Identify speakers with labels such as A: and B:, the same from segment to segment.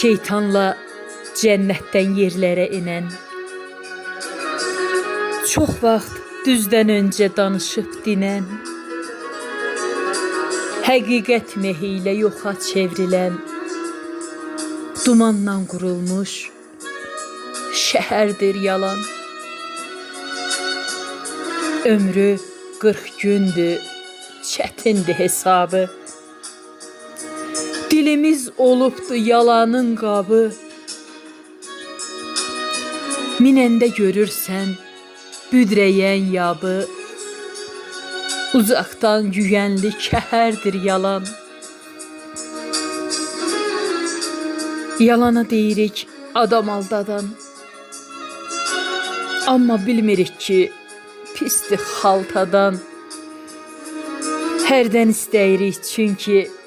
A: şeytanla cennetten yerlere inen. Çok vaxt düzden önce danışıb dinən. Həqiqət mehi ilə yoxa çevrilən dumandan qurulmuş şəhərdir yalan. Ömrü 40 gündür, çətindir hesabı. Dilimiz olubdu yalanın qabı. Minəndə görürsən büdrəyən yabı. Uzaqdan yüyənli kəhərdir yalan. Yalana deyirik adam aldadan. Amma bilmirik ki pisdir xaltadan. Hərdən istəyirik çünki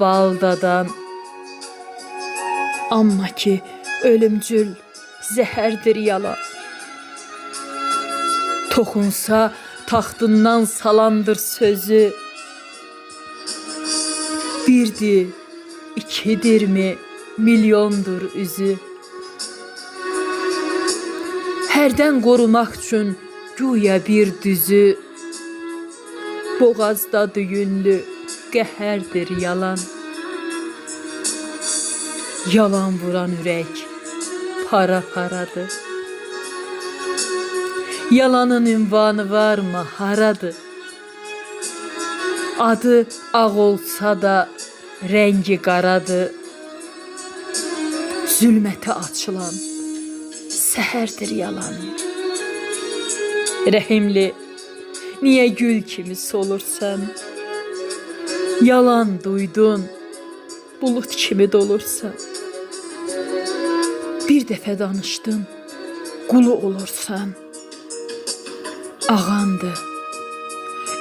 A: baldadan. Amma ki ölümcül zəhərdir yalan. Toxunsa taxtından salandır sözü. Birdir, ikidirmi, milyondur üzü. Hərdən qorumaq üçün güya bir düzü. Boğazda düyünlü qəhərdir yalan. Yalan vuran ürək para paradır. Yalanın ünvanı varmı, haradır? Adı ağ olsa da rəngi qaradır. Zülmətə açılan səhərdir yalan. Rəhimli, niyə gül kimi solursan? Yalan duydun, bulut kimi dolursan. Bir dəfə danışdın, qulu olursan. Ağandı.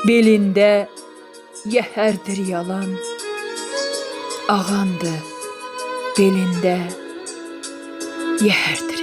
A: Belində yəhərdir yalan. Ağandı. Belində yəhərdir